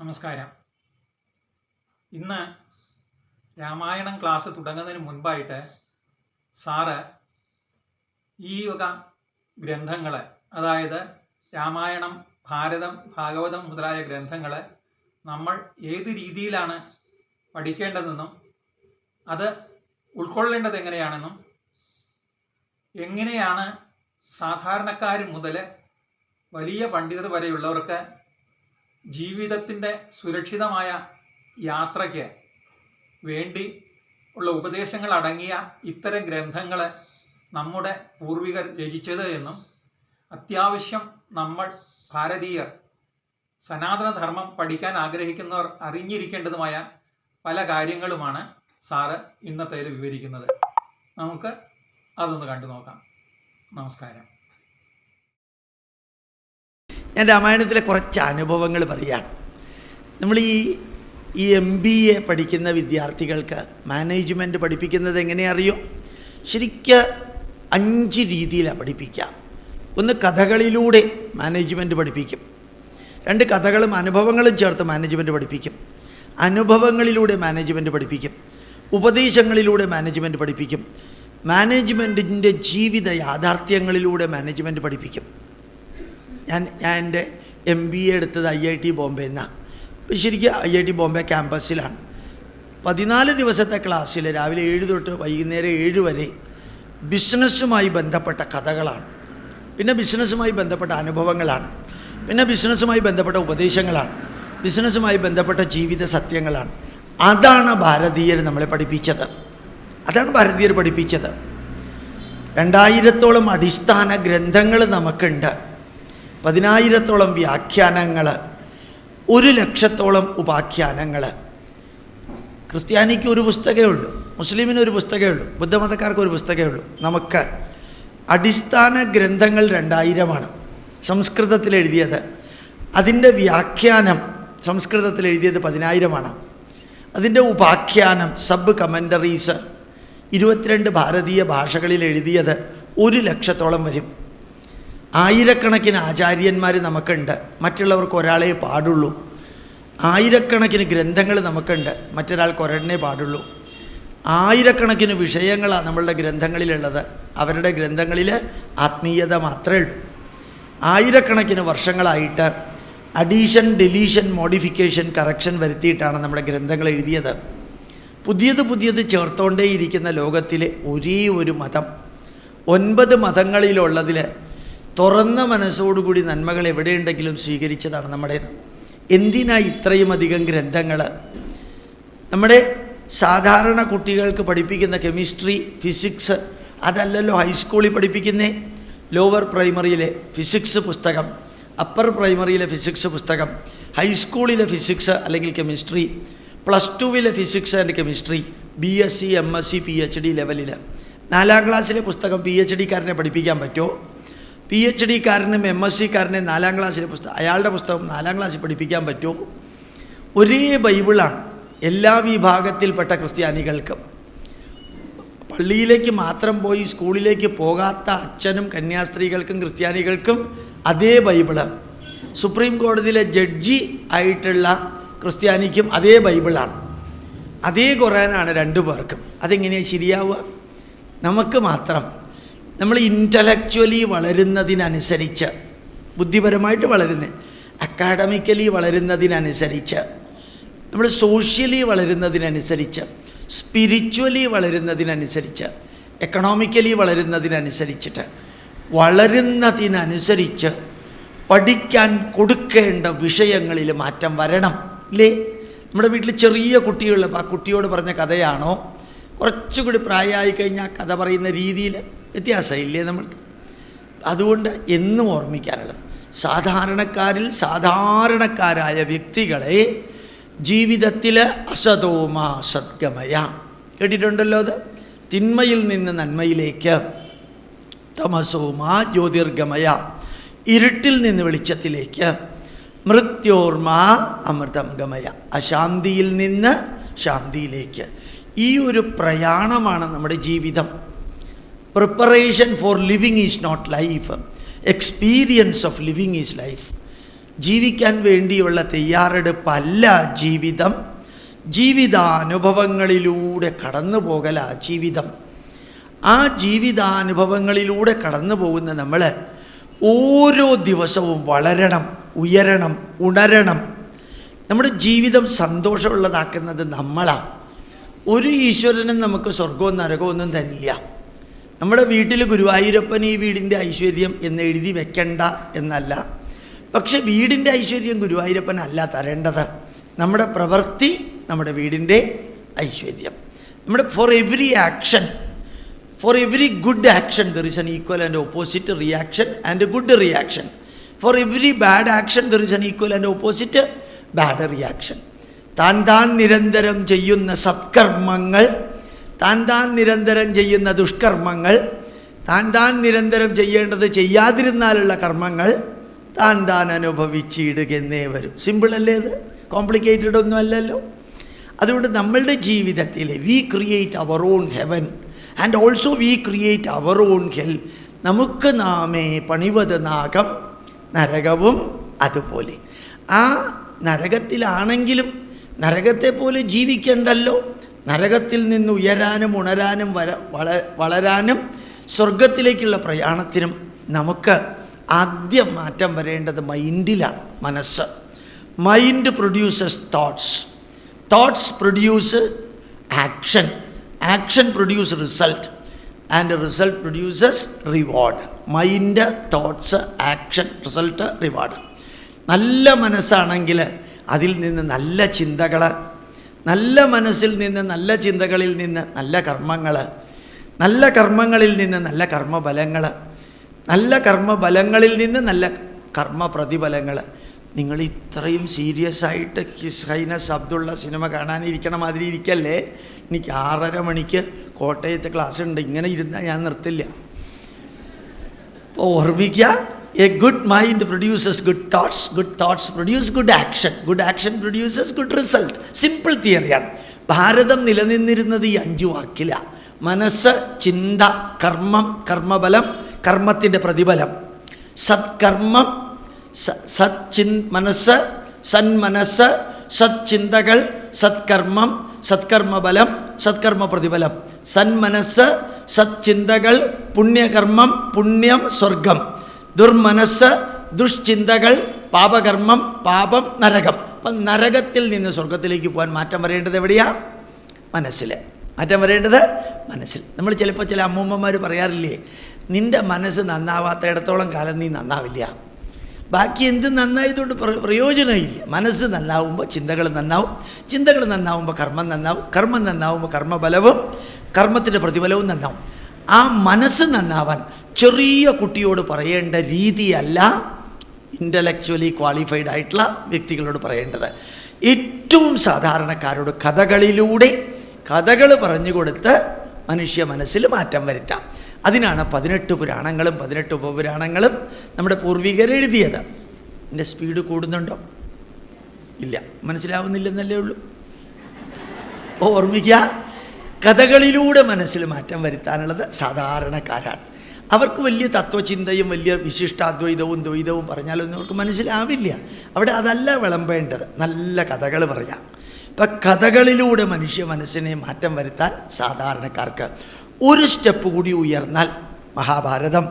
നമസ്കാരം. ഇന്ന് രാമായണം ക്ലാസ് തുടങ്ങുന്നതിന് മുൻപായിട്ട് സാറ് ഈ വക ഗ്രന്ഥങ്ങൾ അതായത് രാമായണം ഭാരതം ഭാഗവതം മുതലായ ഗ്രന്ഥങ്ങൾ നമ്മൾ ഏത് രീതിയിലാണ് പഠിക്കേണ്ടതെന്നും അത് ഉൾക്കൊള്ളേണ്ടത് എങ്ങനെയാണെന്നും എങ്ങനെയാണ് സാധാരണക്കാർ മുതൽ വലിയ പണ്ഡിതർ വരെയുള്ളവർക്ക് ജീവിതത്തിന്റെ സുരക്ഷിതമായ യാത്രയ്ക്ക് വേണ്ടി ഉള്ള ഉപദേശങ്ങൾ അടങ്ങിയ ഇത്തരം ഗ്രന്ഥങ്ങൾ നമ്മുടെ പൂർവികർ രചിച്ചത് എന്നും അത്യാവശ്യം നമ്മൾ ഭാരതീയർ സനാതനധർമ്മം പഠിക്കാൻ ആഗ്രഹിക്കുന്നവർ അറിഞ്ഞിരിക്കേണ്ടതുമായ പല കാര്യങ്ങളുമാണ് സാറ് ഇന്നത്തേൽ വിവരിക്കുന്നത്. നമുക്ക് അതൊന്ന് കണ്ടു നോക്കാം നമസ്കാരം. ഞാൻ രാമായണത്തിലെ കുറച്ച് അനുഭവങ്ങൾ പറയാം. നമ്മൾ ഈ ഈ എം ബി എ പഠിക്കുന്ന വിദ്യാർത്ഥികൾക്ക് മാനേജ്മെന്റ് പഠിപ്പിക്കുന്നത് എങ്ങനെയറിയോ ശരിക്ക് അഞ്ച് രീതിയിലാണ് പഠിപ്പിക്കാം ഒന്ന് കഥകളിലൂടെ മാനേജ്മെന്റ് പഠിപ്പിക്കും. രണ്ട് കഥകളും അനുഭവങ്ങളും ചേർത്ത് മാനേജ്മെന്റ് പഠിപ്പിക്കും. അനുഭവങ്ങളിലൂടെ മാനേജ്മെന്റ് പഠിപ്പിക്കും. ഉപദേശങ്ങളിലൂടെ മാനേജ്മെന്റ് പഠിപ്പിക്കും. മാനേജ്മെന്റിന്റെ ജീവിത യാഥാർത്ഥ്യങ്ങളിലൂടെ മാനേജ്മെന്റ് പഠിപ്പിക്കും. ഞാൻ ഞാൻ എന്റെ എം ബി എ എടുത്തത് ഐ ഐ ടി ബോംബെ എന്നാണ് അപ്പം ശരിക്കും ഐ ഐ ടി ബോംബെ ക്യാമ്പസിലാണ്. പതിനാല് ദിവസത്തെ ക്ലാസ്സിൽ രാവിലെ ഏഴ് തൊട്ട് വൈകുന്നേരം ഏഴ് വരെ ബിസിനസ്സുമായി ബന്ധപ്പെട്ട കഥകളാണ്. പിന്നെ ബിസിനസ്സുമായി ബന്ധപ്പെട്ട അനുഭവങ്ങളാണ്. പിന്നെ ബിസിനസ്സുമായി ബന്ധപ്പെട്ട ഉപദേശങ്ങളാണ്. ബിസിനസ്സുമായി ബന്ധപ്പെട്ട ജീവിത സത്യങ്ങളാണ്. അതാണ് ഭാരതീയർ നമ്മളെ പഠിപ്പിച്ചത്. അതാണ് ഭാരതീയർ പഠിപ്പിച്ചത്. രണ്ടായിരത്തോളം അടിസ്ഥാന ഗ്രന്ഥങ്ങൾ നമുക്കുണ്ട്. പതിനായിരത്തോളം വ്യാഖ്യാനങ്ങൾ ഒരു ലക്ഷത്തോളം ഉപാഖ്യാനങ്ങൾ ക്രിസ്ത്യാനിക്ക് ഒരു പുസ്തകമേ ഉള്ളൂ മുസ്ലിമിന് ഒരു പുസ്തകമേ ഉള്ളൂ ബുദ്ധമതക്കാർക്ക് ഒരു പുസ്തകമേ ഉള്ളൂ. നമുക്ക് അടിസ്ഥാന ഗ്രന്ഥങ്ങൾ രണ്ടായിരമാണ് സംസ്കൃതത്തിൽ എഴുതിയത്. അതിന്റെ വ്യാഖ്യാനം സംസ്കൃതത്തിൽ എഴുതിയത് പതിനായിരമാണ്. അതിന്റെ ഉപാഖ്യാനം സബ് കമന്ററീസ് ഇരുപത്തിരണ്ട് ഭാരതീയ ഭാഷകളിൽ എഴുതിയത് ഒരു ലക്ഷത്തോളം വരും. ആയിരക്കണക്കിന് ആചാര്യന്മാർ നമുക്കുണ്ട്. മറ്റുള്ളവർക്ക് ഒരാളെ പാടുള്ളൂ. ആയിരക്കണക്കിന് ഗ്രന്ഥങ്ങൾ നമുക്കുണ്ട്. മറ്റൊരാൾക്ക് ഒരെണ്ണേ പാടുള്ളൂ. ആയിരക്കണക്കിന് വിഷയങ്ങളാണ് നമ്മളുടെ ഗ്രന്ഥങ്ങളിലുള്ളത്. അവരുടെ ഗ്രന്ഥങ്ങളിൽ ആത്മീയത മാത്രമേ ഉള്ളൂ. ആയിരക്കണക്കിന് വർഷങ്ങളായിട്ട് അഡീഷൻ ഡെലീഷൻ മോഡിഫിക്കേഷൻ കറക്ഷൻ വരുത്തിയിട്ടാണ് നമ്മുടെ ഗ്രന്ഥങ്ങൾ എഴുതിയത്. പുതിയത് പുതിയത് ചേർത്തോണ്ടേയിരിക്കുന്ന ലോകത്തിലെ ഒരേ ഒരു മതം. ഒൻപത് മതങ്ങളിലുള്ളതിൽ തുറന്ന മനസ്സോടുകൂടി നന്മകൾ എവിടെയുണ്ടെങ്കിലും സ്വീകരിച്ചതാണ് നമ്മുടേത്. എന്തിനാ ഇത്രയും അധികം ഗ്രന്ഥങ്ങൾ നമ്മുടെ സാധാരണ കുട്ടികൾക്ക് പഠിപ്പിക്കുന്ന കെമിസ്ട്രി ഫിസിക്സ് അതല്ലല്ലോ ഹൈസ്കൂളിൽ പഠിപ്പിക്കുന്നേ. ലോവർ പ്രൈമറിയിലെ ഫിസിക്സ് പുസ്തകം അപ്പർ പ്രൈമറിയിലെ ഫിസിക്സ് പുസ്തകം ഹൈസ്കൂളിലെ ഫിസിക്സ് അല്ലെങ്കിൽ chemistry plus ടുവിലെ physics and chemistry B S C M S C P H D ലെവലിൽ നാലാം ക്ലാസ്സിലെ പുസ്തകം പി എച്ച് ഡിക്കാരനെ പഠിപ്പിക്കാൻ പറ്റുമോ? പി എച്ച് ഡിക്കാരനും എം എസ് സിക്കാരനും നാലാം ക്ലാസ്സിലെ പുസ്തകം അയാളുടെ പുസ്തകം നാലാം ക്ലാസ്സിൽ പഠിപ്പിക്കാൻ പറ്റുമോ? ഒരേ ബൈബിളാണ് എല്ലാ വിഭാഗത്തിൽപ്പെട്ട ക്രിസ്ത്യാനികൾക്കും. പള്ളിയിലേക്ക് മാത്രം പോയി സ്കൂളിലേക്ക് പോകാത്ത അച്ഛനും കന്യാസ്ത്രീകൾക്കും ക്രിസ്ത്യാനികൾക്കും അതേ ബൈബിൾ. സുപ്രീം കോടതിയിലെ ജഡ്ജി ആയിട്ടുള്ള ക്രിസ്ത്യാനിക്കും അതേ ബൈബിളാണ്. അതേ ഖുറാനാണ് രണ്ടു പേർക്കും അതെങ്ങനെയാണ് ശരിയാവുക? നമുക്ക് മാത്രം നമ്മൾ ഇന്റലക്ച്വലി വളരുന്നതിനനുസരിച്ച് ബുദ്ധിപരമായിട്ട് വളരുന്നത് അക്കാഡമിക്കലി വളരുന്നതിനനുസരിച്ച് നമ്മൾ സോഷ്യലി വളരുന്നതിനനുസരിച്ച് സ്പിരിച്വലി വളരുന്നതിനനുസരിച്ച് എക്കണോമിക്കലി വളരുന്നതിനനുസരിച്ചിട്ട് വളരുന്നതിനനുസരിച്ച് പഠിക്കാൻ കൊടുക്കേണ്ട വിഷയങ്ങളിൽ മാറ്റം വരണം. ഇല്ലേ? നമ്മുടെ വീട്ടിൽ ചെറിയ കുട്ടികളുള്ളപ്പോൾ ആ കുട്ടിയോട് പറഞ്ഞ കഥയാണോ? കുറച്ചുകൂടി പ്രായമായി കഴിഞ്ഞാൽ കഥ പറയുന്ന രീതിയിൽ വ്യത്യാസമില്ലേ നമ്മൾക്ക്? അതുകൊണ്ട് എന്നും ഓർമ്മിക്കാനുള്ളത്. സാധാരണക്കാരിൽ സാധാരണക്കാരായ വ്യക്തികളെ ജീവിതത്തിൽ അസതോമ സദ്ഗമയ. കേട്ടിട്ടുണ്ടല്ലോ അത്? തിന്മയിൽ നിന്ന് നന്മയിലേക്ക്. തമസോമ ജ്യോതിർഗമയ. ഇരുട്ടിൽ നിന്ന് വെളിച്ചത്തിലേക്ക്. മൃത്യോർമ അമൃതം ഗമയ അശാന്തിയിൽ നിന്ന് ശാന്തിയിലേക്ക്. ഈ ഒരു പ്രയാണമാണ് നമ്മുടെ ജീവിതം. Preparation for living is not life experience of living is life ജീവിക്കാൻ വേണ്ടിയുള്ള തയ്യാറെടുപ്പല്ല ജീവിതം. ജീവിതാനുഭവങ്ങളിലൂടെ കടന്നു പോകലാ ജീവിതം. ആ ജീവിതാനുഭവങ്ങളിലൂടെ കടന്നു പോകുന്ന നമ്മൾ ഓരോ ദിവസവും വളരണം ഉയരണം ഉണരണം. നമ്മുടെ ജീവിതം സന്തോഷമുള്ളതാക്കുന്നത് നമ്മളാണ് ഒരു ഈശ്വരനും നമുക്ക് സ്വർഗവും നരകവും ഒന്നും തരില്ല. നമ്മുടെ വീട്ടിൽ ഗുരുവായൂരപ്പൻ ഈ വീടിന്റെ ഐശ്വര്യം എന്ന് എഴുതി വെക്കണ്ട എന്നല്ല. പക്ഷെ വീടിന്റെ ഐശ്വര്യം ഗുരുവായൂരപ്പൻ അല്ല തരേണ്ടത്. നമ്മുടെ പ്രവൃത്തി നമ്മുടെ വീടിന്റെ ഐശ്വര്യം. നമ്മുടെ for every action for every good action there is an equal and opposite reaction and good reaction for every bad action there is an equal and opposite bad reaction താൻ താൻ നിരന്തരം ചെയ്യുന്ന സത്കർമ്മങ്ങൾ താൻ താൻ നിരന്തരം ചെയ്യുന്ന ദുഷ്കർമ്മങ്ങൾ താൻ താൻ നിരന്തരം ചെയ്യേണ്ടത് ചെയ്യാതിരുന്നാലുള്ള കർമ്മങ്ങൾ താൻ താൻ അനുഭവിച്ചിടുകയെന്നേ വരും. സിമ്പിളല്ലേ ഇത്? കോംപ്ലിക്കേറ്റഡ് ഒന്നും അല്ലല്ലോ. അതുകൊണ്ട് നമ്മളുടെ ജീവിതത്തിൽ we create our own heaven and also we create our own hell നമുക്ക് നാമേ പണിവത് നാഗം നരകവും അതുപോലെ. ആ നരകത്തിലാണെങ്കിലും നരകത്തെ പോലെ ജീവിക്കണ്ടല്ലോ. നരകത്തിൽ നിന്ന് ഉയരാനും ഉണരാനും വര വള വളരാനും സ്വർഗത്തിലേക്കുള്ള പ്രയാണത്തിനും നമുക്ക് ആദ്യം മാറ്റം വരേണ്ടത് മൈൻഡിലാണ് മനസ്സ്. Mind produces thoughts thoughts produce action action produce result and result produces reward mind thoughts action result reward നല്ല മനസ്സാണെങ്കിൽ അതിൽ നിന്ന് നല്ല ചിന്തകൾ നല്ല മനസ്സിൽ നിന്ന് നല്ല ചിന്തകളിൽ നിന്ന് നല്ല കർമ്മങ്ങൾ നല്ല കർമ്മങ്ങളിൽ നിന്ന് നല്ല കർമ്മഫലങ്ങൾ നല്ല കർമ്മഫലങ്ങളിൽ നിന്ന് നല്ല കർമ്മ പ്രതിഫലങ്ങൾ നിങ്ങൾ ഇത്രയും സീരിയസ് ആയിട്ട് ഹിസ് ഹൈനസ് അബ്ദുള്ള സിനിമ കാണാനിരിക്കണ മാതിരി ഇരിക്കല്ലേ? എനിക്ക് ആറര മണിക്ക് കോട്ടയത്ത് ക്ലാസ് ഉണ്ട് ഇങ്ങനെ ഇരുന്നാൽ ഞാൻ നിർത്തില്ല. അപ്പോൾ ഓർമ്മിക്കുക a good mind produces good thoughts good thoughts produce good action good action produces good result simple തിയറിയാണ് Bharatam നിലനിന്നിരുന്നത് ഈ അഞ്ചു വാക്കില. മനസ്സ് ചിന്ത കർമ്മം കർമ്മബലം കർമ്മത്തിന്റെ പ്രതിഫലം. സത്കർമ്മം സ- സച്ചിൻ മനസ്സ് സന്മനസ്സ് സത്ചിന്തകൾ സത്കർമ്മം സത്കർമ്മബലം സത്കർമ്മ പ്രതിഫലം സന്മനസ്സ് സത്ചിന്തകൾ പുണ്യകർമ്മം പുണ്യം സ്വർഗം. ദുർമനസ്സ് ദുഷ്ചിന്തകൾ പാപകർമ്മം പാപം നരകം. അപ്പം നരകത്തിൽ നിന്ന് സ്വർഗത്തിലേക്ക് പോകാൻ മാറ്റം വരേണ്ടത് എവിടെയാ? മനസ്സിൽ മാറ്റം വരേണ്ടത് മനസ്സിൽ. നമ്മൾ ചിലപ്പോൾ ചില അമ്മൂമ്മമാർ പറയാറില്ലേ നിന്റെ മനസ്സ് നന്നാവാത്തയിടത്തോളം കാലം നീ നന്നാവില്ല. ബാക്കി എന്ത് നന്നായതുകൊണ്ട് പ്ര- പ്രയോജനമില്ല. മനസ്സ് നന്നാവുമ്പോൾ ചിന്തകൾ നന്നാവും. ചിന്തകൾ നന്നാവുമ്പോൾ കർമ്മം നന്നാവും. കർമ്മം നന്നാവുമ്പോൾ കർമ്മബലവും കർമ്മത്തിന്റെ പ്രതിഫലവും നന്നാവും. ആ മനസ്സ് നന്നാവാൻ ചെറിയ കുട്ടിയോട് പറയേണ്ട രീതിയല്ല ഇന്റലക്ച്വലി ക്വാളിഫൈഡ് ആയിട്ടുള്ള വ്യക്തികളോട് പറയേണ്ടത്. ഏറ്റവും സാധാരണക്കാരോട് കഥകളിലൂടെ കഥകൾ പറഞ്ഞു കൊടുത്ത് മനുഷ്യ മനസ്സിൽ മാറ്റം വരുത്താം. അതിനാണ് പതിനെട്ട് പുരാണങ്ങളും പതിനെട്ട് ഉപപുരാണങ്ങളും നമ്മുടെ പൂർവികർ എഴുതിയത്. എന്റെ സ്പീഡ് കൂടുന്നുണ്ടോ? ഇല്ല. മനസ്സിലാവുന്നില്ലെന്നല്ലേ ഉള്ളൂ. ഓർമ്മിക്കുക കഥകളിലൂടെ മനസ്സിൽ മാറ്റം വരുത്താനുള്ളത് സാധാരണക്കാരാണ്. അവർക്ക് വലിയ തത്വചിന്തയും വലിയ വിശിഷ്ടാദ്വൈതവും ദ്വൈതവും പറഞ്ഞാലൊന്നും അവർക്ക് മനസ്സിലാവില്ല. അവിടെ അതല്ല വിളമ്പേണ്ടത്. നല്ല കഥകൾ പറയാം. ഇപ്പം കഥകളിലൂടെ മനുഷ്യ മനസ്സിനെ മാറ്റം വരുത്താൻ സാധാരണക്കാർക്ക് ഒരു സ്റ്റെപ്പ് കൂടി ഉയർന്നാൽ മഹാഭാരതം.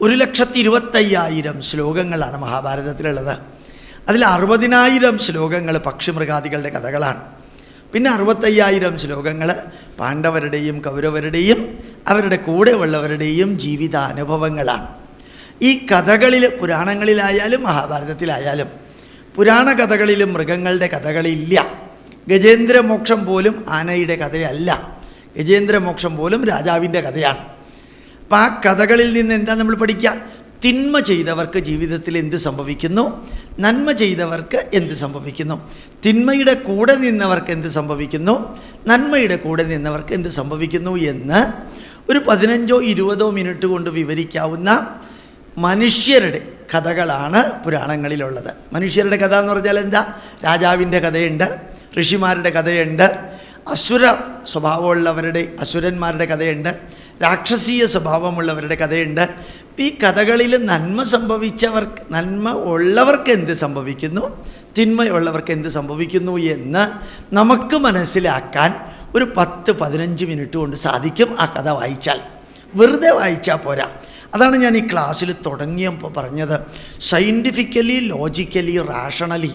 ഒരു ലക്ഷത്തി ഇരുപത്തയ്യായിരം ശ്ലോകങ്ങളാണ് മഹാഭാരതത്തിലുള്ളത്. അതിൽ അറുപതിനായിരം ശ്ലോകങ്ങൾ പക്ഷിമൃഗാദികളുടെ കഥകളാണ്. പിന്നെ അറുപത്തയ്യായിരം ശ്ലോകങ്ങൾ പാണ്ഡവരുടെയും കൗരവരുടെയും അവരുടെ കൂടെ ഉള്ളവരുടെയും ജീവിതാനുഭവങ്ങളാണ്. ഈ കഥകളിൽ പുരാണങ്ങളിലായാലും മഹാഭാരതത്തിലായാലും പുരാണ കഥകളിലും മൃഗങ്ങളുടെ കഥകളില്ല. ഗജേന്ദ്രമോക്ഷം പോലും ആനയുടെ കഥയല്ല. ഗജേന്ദ്രമോക്ഷം പോലും രാജാവിന്റെ കഥയാണ്. അപ്പം ആ കഥകളിൽ നിന്ന് എന്താ നമ്മൾ പഠിക്കുക തിന്മ ചെയ്തവർക്ക് ജീവിതത്തിൽ എന്ത് സംഭവിക്കുന്നു? നന്മ ചെയ്തവർക്ക് എന്ത് സംഭവിക്കുന്നു? തിന്മയുടെ കൂടെ നിന്നവർക്ക് എന്ത് സംഭവിക്കുന്നു? നന്മയുടെ കൂടെ നിന്നവർക്ക് എന്ത് സംഭവിക്കുന്നു എന്ന് ഒരു പതിനഞ്ചോ ഇരുപതോ മിനിറ്റ് കൊണ്ട് വിവരിക്കാവുന്ന മനുഷ്യരുടെ കഥകളാണ് പുരാണങ്ങളിലുള്ളത്. മനുഷ്യരുടെ കഥ എന്ന് പറഞ്ഞാൽ എന്താ? രാജാവിന്റെ കഥയുണ്ട് ഋഷിമാരുടെ കഥയുണ്ട് അസുര സ്വഭാവമുള്ളവരുടെ അസുരന്മാരുടെ കഥയുണ്ട് രാക്ഷസീയ സ്വഭാവമുള്ളവരുടെ കഥയുണ്ട്. ഈ കഥകളിൽ നന്മ സംഭവിച്ചവർക്ക് നന്മ ഉള്ളവർക്ക് എന്ത് സംഭവിക്കുന്നു? തിന്മയുള്ളവർക്ക് എന്ത് സംഭവിക്കുന്നു എന്ന് നമുക്ക് മനസ്സിലാക്കാൻ ഒരു പത്ത് പതിനഞ്ച് മിനിറ്റ് കൊണ്ട് സാധിക്കും ആ കഥ വായിച്ചാൽ. വെറുതെ വായിച്ചാൽ പോരാ. അതാണ് ഞാൻ ഈ ക്ലാസ്സിൽ തുടങ്ങിയപ്പോൾ പറഞ്ഞത്. സയന്റിഫിക്കലി ലോജിക്കലി റാഷണലി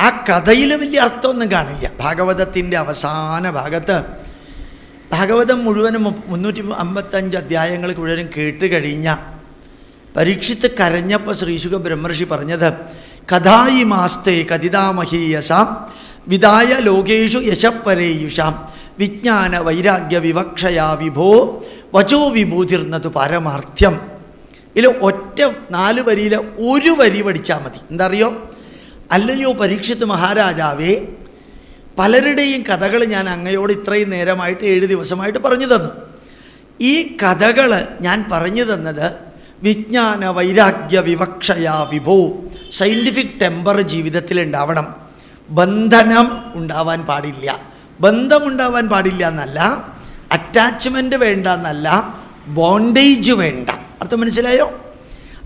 ആ കഥയിൽ വലിയ അർത്ഥമൊന്നും കാണില്ല. ഭാഗവതത്തിന്റെ അവസാന ഭാഗത്ത് ഭാഗവതം മുഴുവനും മുന്നൂറ്റി അമ്പത്തഞ്ച് അധ്യായങ്ങൾ മുഴുവനും കേട്ട് കഴിഞ്ഞ പരീക്ഷിത്ത് കരഞ്ഞപ്പോൾ ശ്രീശുഖ ബ്രഹ്മർഷി പറഞ്ഞത് കഥായി മാസ്തേ കഥിതാമഹീയസാം വിദായ ലോകേഷു യശപ്പരേയുഷാം. വിജ്ഞാന വൈരാഗ്യ വിവക്ഷയാ വിഭോ. വചോ വിഭൂതിർന്നത് പരമാർത്ഥ്യം. ഇതിൽ ഒറ്റ നാല് വരിയിലെ ഒരു വരി പഠിച്ചാൽ മതി. എന്താ അറിയോ അല്ലയോ പരീക്ഷിത് മഹാരാജാവേ പലരുടെയും കഥകൾ ഞാൻ അങ്ങയോട് ഇത്രയും നേരമായിട്ട് ഏഴ് ദിവസമായിട്ട് പറഞ്ഞു തന്നു. ഈ കഥകൾ ഞാൻ പറഞ്ഞു തന്നത് വിജ്ഞാന വൈരാഗ്യ വിവക്ഷയാ വിഭോ. സയന്റിഫിക് ടെമ്പർ ജീവിതത്തിൽ ഉണ്ടാവണം ബന്ധനം ഉണ്ടാവാൻ പാടില്ല. ബന്ധമുണ്ടാവാൻ പാടില്ല എന്നല്ല അറ്റാച്ച്മെന്റ് വേണ്ട എന്നല്ല ബോണ്ടേജ് വേണ്ട. അർത്ഥം മനസ്സിലായോ?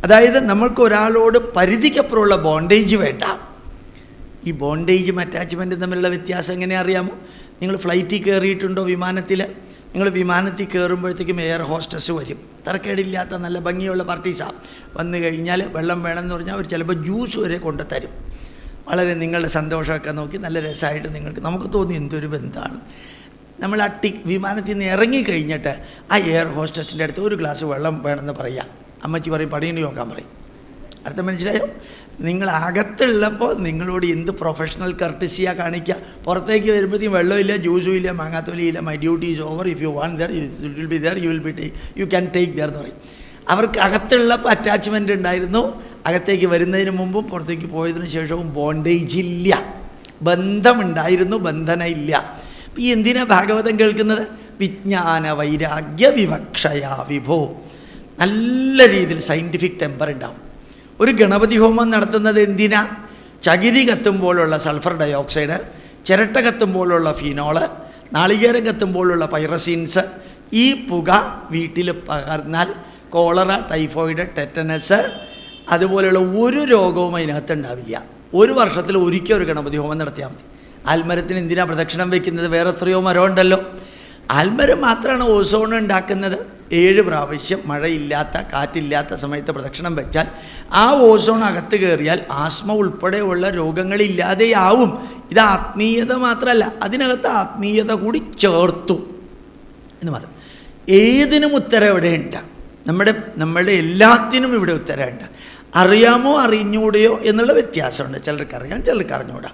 അതായത് നമ്മൾക്ക് ഒരാളോട് പരിധിക്കപ്പുറമുള്ള ബോണ്ടേജ് വേണ്ട. ഈ ബോണ്ടേജും അറ്റാച്ച്മെന്റും തമ്മിലുള്ള വ്യത്യാസം എങ്ങനെ അറിയാമോ? നിങ്ങൾ ഫ്ലൈറ്റിൽ കയറിയിട്ടുണ്ടോ വിമാനത്തിൽ? നിങ്ങൾ വിമാനത്തിൽ കയറുമ്പോഴത്തേക്കും എയർ ഹോസ്റ്റസ് വരും. തരക്കേടില്ലാത്ത നല്ല ഭംഗിയുള്ള പാർട്ടീസാണ് വന്നു കഴിഞ്ഞാൽ വെള്ളം വേണമെന്ന് പറഞ്ഞാൽ അവർ ചിലപ്പോൾ ജ്യൂസ് വരെ കൊണ്ടു തരും വളരെ നിങ്ങളുടെ സന്തോഷമൊക്കെ നോക്കി നല്ല രസമായിട്ട് നിങ്ങൾക്ക് നമുക്ക് തോന്നി എന്തൊരു ബന്ധമാണ് നമ്മൾ ആ ടി വിമാനത്തിൽ നിന്ന് ഇറങ്ങി കഴിഞ്ഞിട്ട് ആ എയർ ഹോസ്റ്റസിന്റെ അടുത്ത് ഒരു ഗ്ലാസ് വെള്ളം വേണമെന്ന് പറയാം. അമ്മച്ചി പറയും പണിയണി നോക്കാൻ പറയും. അർത്ഥം മനസ്സിലായോ നിങ്ങൾ അകത്തുള്ളപ്പോൾ നിങ്ങളോട് എന്ത് പ്രൊഫഷണൽ കർട്ടിസിയാ കാണിക്കുക പുറത്തേക്ക് വരുമ്പോഴത്തേക്കും വെള്ളമില്ല ജ്യൂസും ഇല്ല മാങ്ങാത്തോലിയില്ല my duty is over if you want there will be there you will be take you can take there എന്ന് പറയും. അവർക്ക് അകത്തുള്ളപ്പോൾ അറ്റാച്ച്മെന്റ് ഉണ്ടായിരുന്നു. അകത്തേക്ക് വരുന്നതിന് മുമ്പും പുറത്തേക്ക് പോയതിന് ശേഷവും ബോണ്ടേജ് ഇല്ല. ബന്ധമുണ്ടായിരുന്നു ബന്ധന ഇല്ല ഈ എന്തിനാ ഭാഗവതം കേൾക്കുന്നത്? വിജ്ഞാന വൈരാഗ്യ വിവക്ഷയാ വിഭോ. നല്ല രീതിയിൽ സയന്റിഫിക് ടെമ്പർ ഉണ്ടാവും. ഒരു ഗണപതി ഹോമം നടത്തുന്നത് എന്തിനാ? ചകിരി കത്തുമ്പോഴുള്ള സൾഫർ ഡയോക്സൈഡ് ചിരട്ട കത്തുമ്പോഴുള്ള ഫിനോൾ നാളികേരം കത്തുമ്പോഴുള്ള പൈറസീൻസ് ഈ പുക വീട്ടിൽ പകർന്നാൽ കോളറ ടൈഫോയിഡ് ടെറ്റനസ് അതുപോലെയുള്ള ഒരു രോഗവും അതിനകത്ത് ഉണ്ടാവില്ല. ഒരു വർഷത്തിൽ ഒരിക്കൽ ഒരു ഗണപതി ഹോമം നടത്തിയാൽ മതി. ആൽമരത്തിന് എന്തിനാ പ്രദക്ഷിണം വെക്കുന്നത്? വേറെ എത്രയോ മരം ഉണ്ടല്ലോ ആൽമരം മാത്രമാണ് ഓസോൺ ഉണ്ടാക്കുന്നത്. ഏഴ് പ്രാവശ്യം മഴയില്ലാത്ത കാറ്റില്ലാത്ത സമയത്ത് പ്രദക്ഷിണം വെച്ചാൽ ആ ഓസോൺ അകത്ത് കയറിയാൽ ആസ്മ ഉൾപ്പെടെയുള്ള രോഗങ്ങളില്ലാതെയാവും. ഇത് ആത്മീയത മാത്രമല്ല അതിനകത്ത് ആത്മീയത കൂടി ചേർത്തു. എന്ന് മാത്രം. ഏതിനും ഉത്തരം ഇവിടെയുണ്ട് നമ്മുടെ നമ്മളുടെ എല്ലാത്തിനും ഇവിടെ ഉത്തരമുണ്ട് അറിയാമോ അറിഞ്ഞൂടെയോ എന്നുള്ള വ്യത്യാസമുണ്ട്. ചിലർക്ക് അറിയാം ചിലർക്ക് അറിഞ്ഞൂടാ.